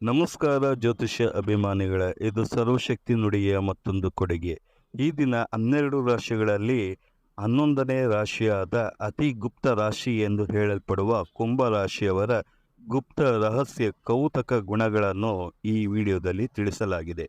ನಮಸ್ಕಾರ ಜ್ಯೋತಿಷ್ಯ ಅಭಿಮಾನಿಗಳ, ಇದು ಸರ್ವಶಕ್ತಿ ನುಡಿಯ ಮತ್ತೊಂದು ಕೊಡುಗೆ. ಈ ದಿನ ಹನ್ನೆರಡು ರಾಶಿಗಳಲ್ಲಿ ಹನ್ನೊಂದನೇ ರಾಶಿಯಾದ ಅತಿ ಗುಪ್ತ ರಾಶಿ ಎಂದು ಹೇಳಲ್ಪಡುವ ಕುಂಭ ರಾಶಿಯವರ ಗುಪ್ತ ರಹಸ್ಯ ಕೌತಕ ಗುಣಗಳನ್ನು ಈ ವಿಡಿಯೋದಲ್ಲಿ ತಿಳಿಸಲಾಗಿದೆ.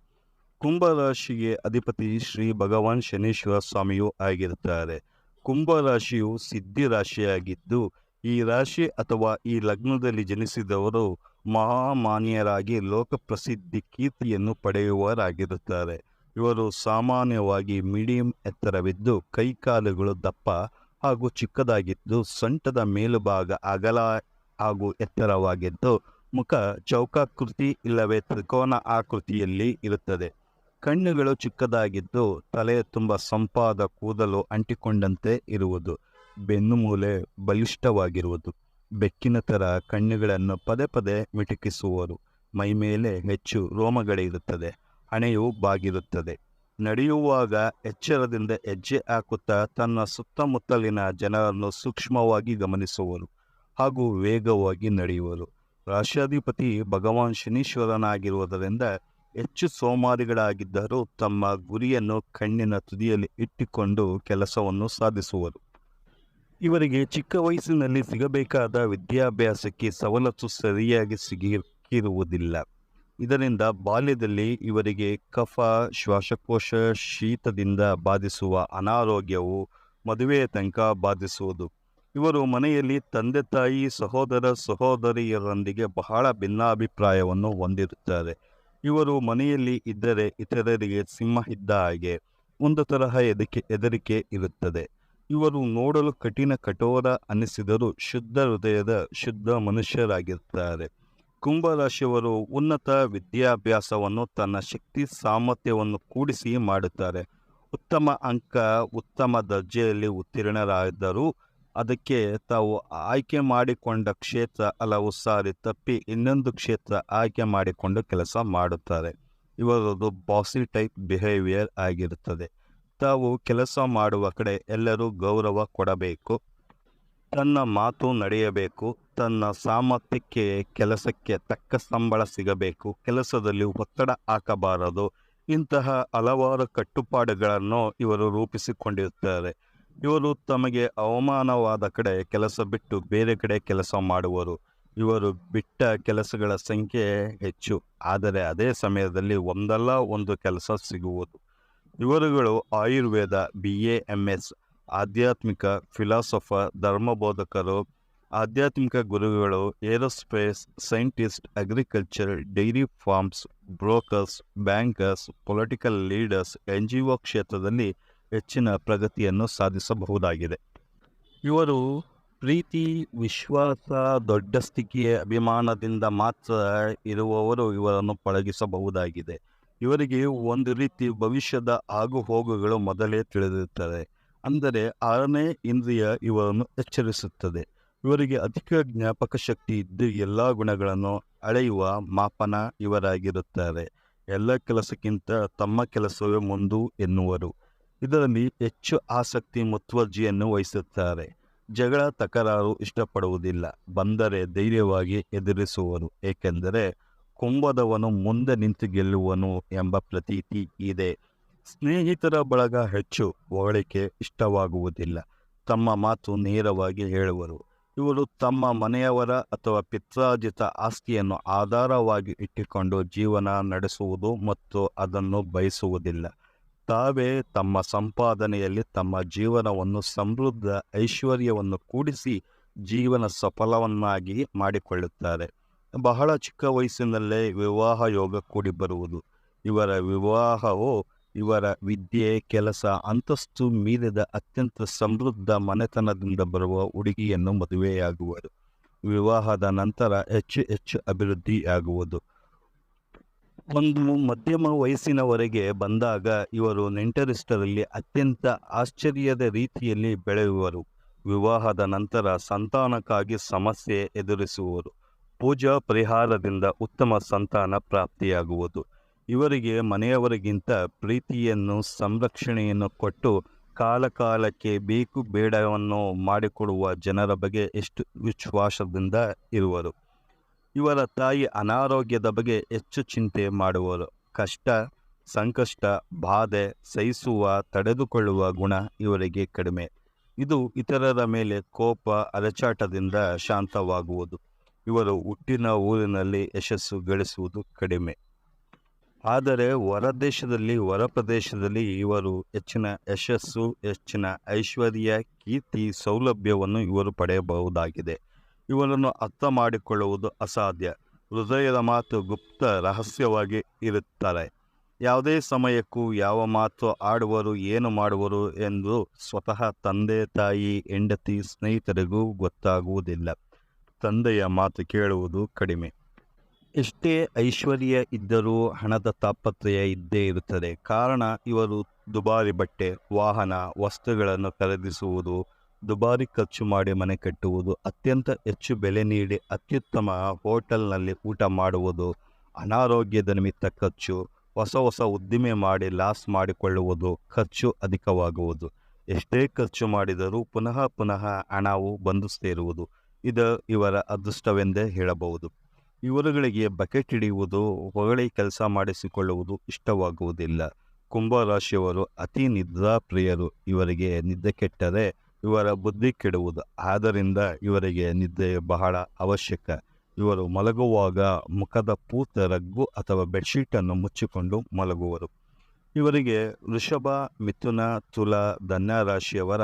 ಕುಂಭ ರಾಶಿಗೆ ಅಧಿಪತಿ ಶ್ರೀ ಭಗವಾನ್ ಶನೀಶ್ವರ ಸ್ವಾಮಿಯೂ ಆಗಿರುತ್ತಾರೆ. ಕುಂಭ ರಾಶಿಯು ಸಿದ್ಧಿ ರಾಶಿಯಾಗಿದ್ದು, ಈ ರಾಶಿ ಅಥವಾ ಈ ಲಗ್ನದಲ್ಲಿ ಜನಿಸಿದವರು ಮಹಾಮಾನ್ಯರಾಗಿ ಲೋಕಪ್ರಸಿದ್ಧಿ ಕೀರ್ತಿಯನ್ನು ಪಡೆಯುವವರಾಗಿರುತ್ತಾರೆ. ಇವರು ಸಾಮಾನ್ಯವಾಗಿ ಮೀಡಿಯಂ ಎತ್ತರವಿದ್ದು ಕೈಕಾಲುಗಳು ದಪ್ಪ ಹಾಗೂ ಚಿಕ್ಕದಾಗಿದ್ದು ಸೊಂಟದ ಮೇಲುಭಾಗ ಅಗಲ ಹಾಗೂ ಎತ್ತರವಾಗಿದ್ದು ಮುಖ ಚೌಕಾಕೃತಿ ಇಲ್ಲವೇ ತ್ರಿಕೋನ ಆಕೃತಿಯಲ್ಲಿ ಇರುತ್ತದೆ. ಕಣ್ಣುಗಳು ಚಿಕ್ಕದಾಗಿದ್ದು ತಲೆ ತುಂಬ ಸಂಪಾದ ಕೂದಲು ಅಂಟಿಕೊಂಡಂತೆ ಇರುವುದು. ಬೆನ್ನುಮೂಲೆ ಬಲಿಷ್ಠವಾಗಿರುವುದು. ಬೆಕ್ಕಿನ ಥರ ಕಣ್ಣುಗಳನ್ನು ಪದೇ ಪದೇ ಮಿಟುಕಿಸುವರು. ಮೈಮೇಲೆ ಹೆಚ್ಚು ರೋಮಗಳಿರುತ್ತದೆ ಹಣೆಯು ಬಾಗಿರುತ್ತದೆ. ನಡೆಯುವಾಗ ಎಚ್ಚರದಿಂದ ಹೆಜ್ಜೆ ಹಾಕುತ್ತಾ ತನ್ನ ಸುತ್ತಮುತ್ತಲಿನ ಜನರನ್ನು ಸೂಕ್ಷ್ಮವಾಗಿ ಗಮನಿಸುವರು ಹಾಗೂ ವೇಗವಾಗಿ ನಡೆಯುವರು. ರಾಷ್ಟ್ರಾಧಿಪತಿ ಭಗವಾನ್ ಶನೀಶ್ವರನಾಗಿರುವುದರಿಂದ ಹೆಚ್ಚು ಸೋಮಾರಿಗಳಾಗಿದ್ದರೂ ತಮ್ಮ ಗುರಿಯನ್ನು ಕಣ್ಣಿನ ತುದಿಯಲ್ಲಿ ಇಟ್ಟುಕೊಂಡು ಕೆಲಸವನ್ನು ಸಾಧಿಸುವರು. ಇವರಿಗೆ ಚಿಕ್ಕ ವಯಸ್ಸಿನಲ್ಲಿ ಸಿಗಬೇಕಾದ ವಿದ್ಯಾಭ್ಯಾಸಕ್ಕೆ ಸವಲತ್ತು ಸರಿಯಾಗಿ ಸಿಗಿರುವುದಿಲ್ಲ ಇದರಿಂದ ಬಾಲ್ಯದಲ್ಲಿ ಇವರಿಗೆ ಕಫ, ಶ್ವಾಸಕೋಶ, ಶೀತದಿಂದ ಬಾಧಿಸುವ ಅನಾರೋಗ್ಯವು ಮದುವೆಯ ತನಕ ಬಾಧಿಸುವುದು. ಇವರು ಮನೆಯಲ್ಲಿ ತಂದೆ ತಾಯಿ, ಸಹೋದರ ಸಹೋದರಿಯರೊಂದಿಗೆ ಬಹಳ ಭಿನ್ನಾಭಿಪ್ರಾಯವನ್ನು ಹೊಂದಿರುತ್ತಾರೆ. ಇವರು ಮನೆಯಲ್ಲಿ ಇದ್ದರೆ ಇತರರಿಗೆ ಸಿಂಹ ಇದ್ದ ಹಾಗೆ ಒಂದು ತರಹ ಎದಕ್ಕೆ ಹೆದರಿಕೆ ಇರುತ್ತದೆ. ಇವರು ನೋಡಲು ಕಠಿಣ ಕಠೋರ ಅನ್ನಿಸಿದರೂ ಶುದ್ಧ ಹೃದಯದ ಶುದ್ಧ ಮನುಷ್ಯರಾಗಿರುತ್ತಾರೆ. ಕುಂಭರಾಶಿಯವರು ಉನ್ನತ ವಿದ್ಯಾಭ್ಯಾಸವನ್ನು ತನ್ನ ಶಕ್ತಿ ಸಾಮರ್ಥ್ಯವನ್ನು ಕೂಡಿಸಿ ಮಾಡುತ್ತಾರೆ. ಉತ್ತಮ ಅಂಕ, ಉತ್ತಮ ದರ್ಜೆಯಲ್ಲಿ ಉತ್ತೀರ್ಣರಾದರೂ ಅದಕ್ಕೆ ತಾವು ಆಯ್ಕೆ ಮಾಡಿಕೊಂಡ ಕ್ಷೇತ್ರ ಹಲವು ಸಾರಿ ತಪ್ಪಿ ಇನ್ನೊಂದು ಕ್ಷೇತ್ರ ಆಯ್ಕೆ ಮಾಡಿಕೊಂಡು ಕೆಲಸ ಮಾಡುತ್ತಾರೆ. ಇವರದು ಬಾಸಿ ಟೈಪ್ ಬಿಹೇವಿಯರ್ ಆಗಿರುತ್ತದೆ. ತಾವು ಕೆಲಸ ಮಾಡುವ ಕಡೆ ಎಲ್ಲರೂ ಗೌರವ ಕೊಡಬೇಕು. ತನ್ನ ಮಾತು ನಡೆಯಬೇಕು. ತನ್ನ ಸಾಮರ್ಥ್ಯಕ್ಕೆ ಕೆಲಸಕ್ಕೆ ತಕ್ಕ ಸಂಬಳ ಸಿಗಬೇಕು. ಕೆಲಸದಲ್ಲಿ ಒತ್ತಡ ಹಾಕಬಾರದು. ಇಂತಹ ಹಲವಾರು ಕಟ್ಟುಪಾಡುಗಳನ್ನು ಇವರು ರೂಪಿಸಿಕೊಂಡಿರುತ್ತಾರೆ. ಇವರು ತಮಗೆ ಅವಮಾನವಾದ ಕಡೆ ಕೆಲಸ ಬಿಟ್ಟು ಬೇರೆ ಕಡೆ ಕೆಲಸ ಮಾಡುವರು. ಇವರು ಬಿಟ್ಟ ಕೆಲಸಗಳ ಸಂಖ್ಯೆ ಹೆಚ್ಚು. ಆದರೆ ಅದೇ ಸಮಯದಲ್ಲಿ ಒಂದಲ್ಲ ಒಂದು ಕೆಲಸ ಸಿಗುವುದು. ಇವರುಗಳು Ayurveda B A M S ಆಧ್ಯಾತ್ಮಿಕ ಫಿಲಾಸಫರ್, ಧರ್ಮಬೋಧಕರು, ಆಧ್ಯಾತ್ಮಿಕ ಗುರುಗಳು, aerospace scientist, agriculture, dairy farms, brokers, bankers, political leaders N G O ಕ್ಷೇತ್ರದಲ್ಲಿ ಹೆಚ್ಚಿನ ಪ್ರಗತಿಯನ್ನು ಸಾಧಿಸಬಹುದಾಗಿದೆ. ಇವರು ಪ್ರೀತಿ, ವಿಶ್ವಾಸ, ದೊಡ್ಡ ಸ್ಥಿತಿಯ ಅಭಿಮಾನದಿಂದ ಮಾತ್ರ ಇರುವವರು ಇವರನ್ನು ಪಳಗಿಸಬಹುದಾಗಿದೆ. ಇವರಿಗೆ ಒಂದು ರೀತಿ ಭವಿಷ್ಯದ ಆಗು ಹೋಗುಗಳು ಮೊದಲೇ ತಿಳಿದಿರುತ್ತದೆ ಅಂದರೆ ಆರನೇ ಇಂದ್ರಿಯ ಇವರನ್ನು ಎಚ್ಚರಿಸುತ್ತದೆ. ಇವರಿಗೆ ಅಧಿಕ ಜ್ಞಾಪಕ ಶಕ್ತಿ ಇದ್ದು ಎಲ್ಲ ಗುಣಗಳನ್ನು ಅಳೆಯುವ ಮಾಪನ ಇವರಾಗಿರುತ್ತಾರೆ. ಎಲ್ಲ ಕೆಲಸಕ್ಕಿಂತ ತಮ್ಮ ಕೆಲಸವೇ ಮುಂದು ಎನ್ನುವರು. ಇದರಲ್ಲಿ ಹೆಚ್ಚು ಆಸಕ್ತಿ ಮುತ್ವರ್ಜಿಯನ್ನು ವಹಿಸುತ್ತಾರೆ. ಜಗಳ, ತಕರಾರು ಇಷ್ಟಪಡುವುದಿಲ್ಲ. ಬಂದರೆ ಧೈರ್ಯವಾಗಿ ಎದುರಿಸುವರು. ಏಕೆಂದರೆ ಕುಂಭದವನು ಮುಂದೆ ನಿಂತು ಗೆಲ್ಲುವನು ಎಂಬ ಪ್ರತೀತಿ ಇದೆ. ಸ್ನೇಹಿತರ ಬಳಗ ಹೆಚ್ಚು ಹೊಗಳಿಕೆ ಇಷ್ಟವಾಗುವುದಿಲ್ಲ. ತಮ್ಮ ಮಾತು ನೇರವಾಗಿ ಹೇಳುವರು. ಇವರು ತಮ್ಮ ಮನೆಯವರ ಅಥವಾ ಪಿತ್ರಾರ್ಜಿತ ಆಸ್ತಿಯನ್ನು ಆಧಾರವಾಗಿ ಇಟ್ಟುಕೊಂಡು ಜೀವನ ನಡೆಸುವುದು ಮತ್ತು ಅದನ್ನು ಬಯಸುವುದಿಲ್ಲ. ತಾವೇ ತಮ್ಮ ಸಂಪಾದನೆಯಲ್ಲಿ ತಮ್ಮ ಜೀವನವನ್ನು ಸಮೃದ್ಧ ಐಶ್ವರ್ಯವನ್ನು ಕೂಡಿಸಿ ಜೀವನ ಸಫಲವನ್ನಾಗಿ ಮಾಡಿಕೊಳ್ಳುತ್ತಾರೆ. ಬಹಳ ಚಿಕ್ಕ ವಯಸ್ಸಿನಲ್ಲೇ ವಿವಾಹ ಯೋಗ ಕೂಡಿ ಬರುವುದು. ಇವರ ವಿವಾಹವು ಇವರ ವಿದ್ಯೆ, ಕೆಲಸ, ಅಂತಸ್ತು ಮೀರಿದ ಅತ್ಯಂತ ಸಮೃದ್ಧ ಮನೆತನದಿಂದ ಬರುವ ಹುಡುಗಿಯನ್ನು ಮದುವೆಯಾಗುವರು. ವಿವಾಹದ ನಂತರ ಹೆಚ್ಚು ಹೆಚ್ಚು ಅಭಿವೃದ್ಧಿಯಾಗುವುದು. ಒಂದು ಮಧ್ಯಮ ವಯಸ್ಸಿನವರೆಗೆ ಬಂದಾಗ ಇವರು ನೆಂಟರಿಷ್ಟರಲ್ಲಿ ಅತ್ಯಂತ ಆಶ್ಚರ್ಯದ ರೀತಿಯಲ್ಲಿ ಬೆಳೆಯುವರು. ವಿವಾಹದ ನಂತರ ಸಂತಾನಕ್ಕಾಗಿ ಸಮಸ್ಯೆ ಎದುರಿಸುವರು. ಪೂಜಾ ಪರಿಹಾರದಿಂದ ಉತ್ತಮ ಸಂತಾನ ಪ್ರಾಪ್ತಿಯಾಗುವುದು. ಇವರಿಗೆ ಮನೆಯವರಿಗಿಂತ ಪ್ರೀತಿಯನ್ನು, ಸಂರಕ್ಷಣೆಯನ್ನು ಕೊಟ್ಟು ಕಾಲಕಾಲಕ್ಕೆ ಬೇಕು ಬೇಡವನ್ನು ಮಾಡಿಕೊಡುವ ಜನರ ಬಗ್ಗೆ ಎಷ್ಟು ವಿಶ್ವಾಸದಿಂದ ಇರುವರು. ಇವರ ತಾಯಿ ಅನಾರೋಗ್ಯದ ಬಗ್ಗೆ ಹೆಚ್ಚು ಚಿಂತೆ ಮಾಡುವರು. ಕಷ್ಟ, ಸಂಕಷ್ಟ, ಬಾಧೆ ಸಹಿಸುವ, ತಡೆದುಕೊಳ್ಳುವ ಗುಣ ಇವರಿಗೆ ಕಡಿಮೆ. ಇದು ಇತರರ ಮೇಲೆ ಕೋಪ, ಅರಚಾಟದಿಂದ ಶಾಂತವಾಗುವುದು. ಇವರು ಹುಟ್ಟಿನ ಊರಿನಲ್ಲಿ ಯಶಸ್ಸು ಗಳಿಸುವುದು ಕಡಿಮೆ. ಆದರೆ ಹೊರದೇಶದಲ್ಲಿ ಹೊರ ಪ್ರದೇಶದಲ್ಲಿ ಇವರು ಹೆಚ್ಚಿನ ಯಶಸ್ಸು, ಹೆಚ್ಚಿನ ಐಶ್ವರ್ಯ, ಕೀರ್ತಿ, ಸೌಲಭ್ಯವನ್ನು ಇವರು ಪಡೆಯಬಹುದಾಗಿದೆ. ಇವರನ್ನು ಅರ್ಥ ಮಾಡಿಕೊಳ್ಳುವುದು ಅಸಾಧ್ಯ. ಹೃದಯದ ಮಾತು ಗುಪ್ತ, ರಹಸ್ಯವಾಗಿ ಇರುತ್ತಾರೆ. ಯಾವುದೇ ಸಮಯಕ್ಕೂ ಯಾವ ಮಾತು ಆಡುವರು, ಏನು ಮಾಡುವರು ಎಂದು ಸ್ವತಃ ತಂದೆ, ತಾಯಿ, ಹೆಂಡತಿ, ಸ್ನೇಹಿತರಿಗೂ ಗೊತ್ತಾಗುವುದಿಲ್ಲ. ತಂದೆಯ ಮಾತು ಕೇಳುವುದು ಕಡಿಮೆ. ಎಷ್ಟೇ ಐಶ್ವರ್ಯ ಇದ್ದರೂ ಹಣದ ತಾಪತ್ರಯ ಇದ್ದೇ ಇರುತ್ತದೆ. ಕಾರಣ, ಇವರು ದುಬಾರಿ ಬಟ್ಟೆ, ವಾಹನ, ವಸ್ತುಗಳನ್ನು ಖರೀದಿಸುವುದು, ದುಬಾರಿ ಖರ್ಚು ಮಾಡಿ ಮನೆ ಕಟ್ಟುವುದು, ಅತ್ಯಂತ ಹೆಚ್ಚು ಬೆಲೆ ನೀಡಿ ಅತ್ಯುತ್ತಮ ಹೋಟೆಲ್ನಲ್ಲಿ ಊಟ ಮಾಡುವುದು, ಅನಾರೋಗ್ಯದ ನಿಮಿತ್ತ ಖರ್ಚು, ಹೊಸ ಹೊಸ ಉದ್ದಿಮೆ ಮಾಡಿ ಲಾಸ್ ಮಾಡಿಕೊಳ್ಳುವುದು, ಖರ್ಚು ಅಧಿಕವಾಗುವುದು. ಎಷ್ಟೇ ಖರ್ಚು ಮಾಡಿದರೂ ಪುನಃ ಪುನಃ ಹಣವು ಬಂದು ಸೇರುವುದು. ಇದು ಇವರ ಅದೃಷ್ಟವೆಂದೇ ಹೇಳಬಹುದು. ಇವರುಗಳಿಗೆ ಬಕೆಟ್ ಹಿಡಿಯುವುದು, ಹೊಗಳಿ ಕೆಲಸ ಮಾಡಿಸಿಕೊಳ್ಳುವುದು ಇಷ್ಟವಾಗುವುದಿಲ್ಲ. ಕುಂಭರಾಶಿಯವರು ಅತಿ ನಿದ್ರಾಪ್ರಿಯರು. ಇವರಿಗೆ ನಿದ್ದೆ ಕೆಟ್ಟರೆ ಇವರ ಬುದ್ಧಿ ಕೆಡುವುದು. ಆದ್ದರಿಂದ ಇವರಿಗೆ ನಿದ್ದೆ ಬಹಳ ಅವಶ್ಯಕ. ಇವರು ಮಲಗುವಾಗ ಮುಖದ ಪೂತ ರಗ್ಗು ಅಥವಾ ಬೆಡ್ಶೀಟನ್ನು ಮುಚ್ಚಿಕೊಂಡು ಮಲಗುವರು. ಇವರಿಗೆ ವೃಷಭ, ಮಿಥುನ, ತುಲ, ಧನ್ಯ ರಾಶಿಯವರ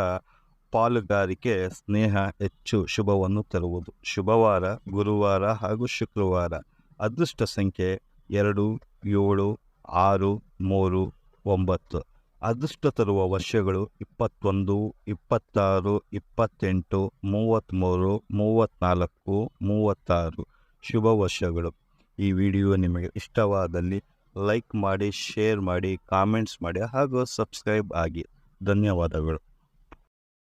ಪಾಲುಗಾರಿಕೆ, ಸ್ನೇಹ, ಹೆಚ್ಚು ಶುಭವನ್ನು ತರುವುದು. ಶುಭವಾರ, ಗುರುವಾರ ಹಾಗೂ ಶುಕ್ರವಾರ. ಅದೃಷ್ಟ ಸಂಖ್ಯೆ ಎರಡು, ಏಳು, ಆರು, ಮೂರು, ಒಂಬತ್ತು. ಅದೃಷ್ಟ ತರುವ ವರ್ಷಗಳು ಇಪ್ಪತ್ತೊಂದು, ಇಪ್ಪತ್ತಾರು, ಇಪ್ಪತ್ತೆಂಟು, ಮೂವತ್ತ್ಮೂರು, ಮೂವತ್ತ್ನಾಲ್ಕು, ಮೂವತ್ತಾರು. ಶುಭ ವರ್ಷಗಳು. ಈ ವಿಡಿಯೋ ನಿಮಗೆ ಇಷ್ಟವಾದಲ್ಲಿ ಲೈಕ್ ಮಾಡಿ, ಶೇರ್ ಮಾಡಿ, ಕಾಮೆಂಟ್ಸ್ ಮಾಡಿ ಹಾಗೂ ಸಬ್ಸ್ಕ್ರೈಬ್ ಆಗಿ. ಧನ್ಯವಾದಗಳು.